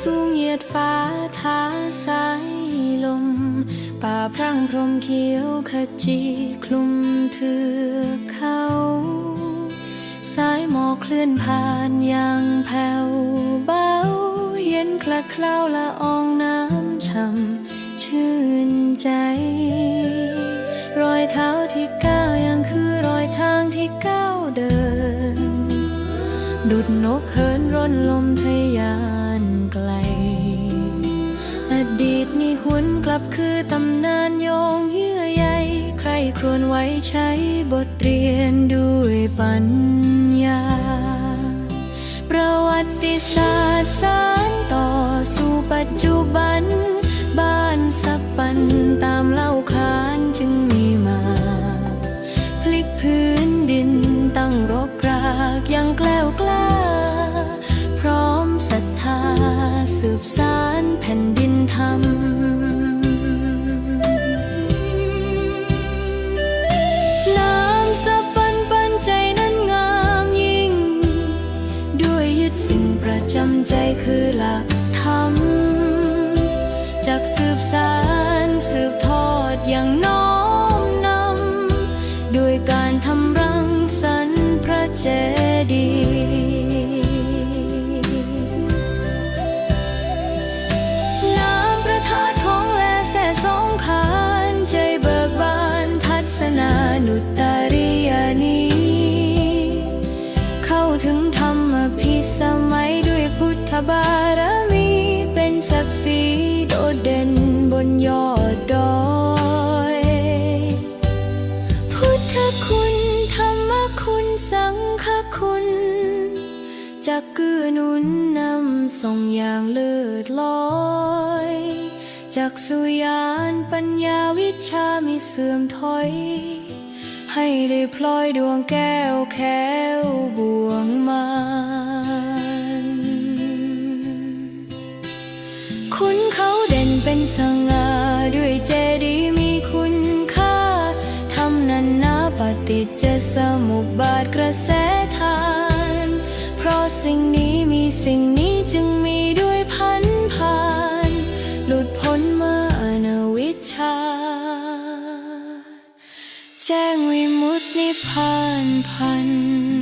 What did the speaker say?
สูงเหยียดฟ้าท้าสายลม ป่าพรั่งพรมเขียวขจีคลุมเถือกเขา สายหมอกเคลื่อนผ่านอย่างแผ่วเบา เย็นคลักเคล้าละอองน้ำช่ำชื่นใจ รอยเท้าที่ก้าวยังคือรอยทางที่ก้าวเดิน ดุดนกเหินร่นลมทะยาน หวนกลับคือตำนานโยงเยื่อใยใครครวญไว้ใช้บทเรียนด้วยปัญญา ประวัติศาสตร์สานต่อสู่ปัจจุบัน บ้านสับปันตามเล่าขานจึงมีมา พลิกพื้นดินตั้งรกรากอยังแกล้วกล้า พร้อมศรัทธาสืบสารแผ่นดินธรำใจคือหลักธรรมจากสืบสารสืบทอดอย่างน้อมนำด้วยการทำรังสรรค์พระเจดีย์น้ำประทาดของแลแสสองขานใจเบิกบานทัศนานุตตริยานีเข้าถึงธรรมพิสมัย บารมีเป็นศักดิ์ศรีโดดเด่นบนยอดดอย พุทธคุณธรรมคุณสังฆคุณจะเกื้อนุนนำส่งอย่างเลิศลอยจากสุยานปัญญาวิชามิเสื่อมถอย ให้ได้พลอยดวงแก้วแค้วบวงมัน คุณเขาเด่นเป็นสง่าด้วยเจดีย์มีคุณค่าทำนันนาปฏิจจสมุปบาทกระแสทาน เพราะสิ่งนี้มีสิ่งนี้จึงมีด้วยพันผ่าน หลุดพ้นมาอนวิชชา แจ้งวิมุตตินิพพานพัน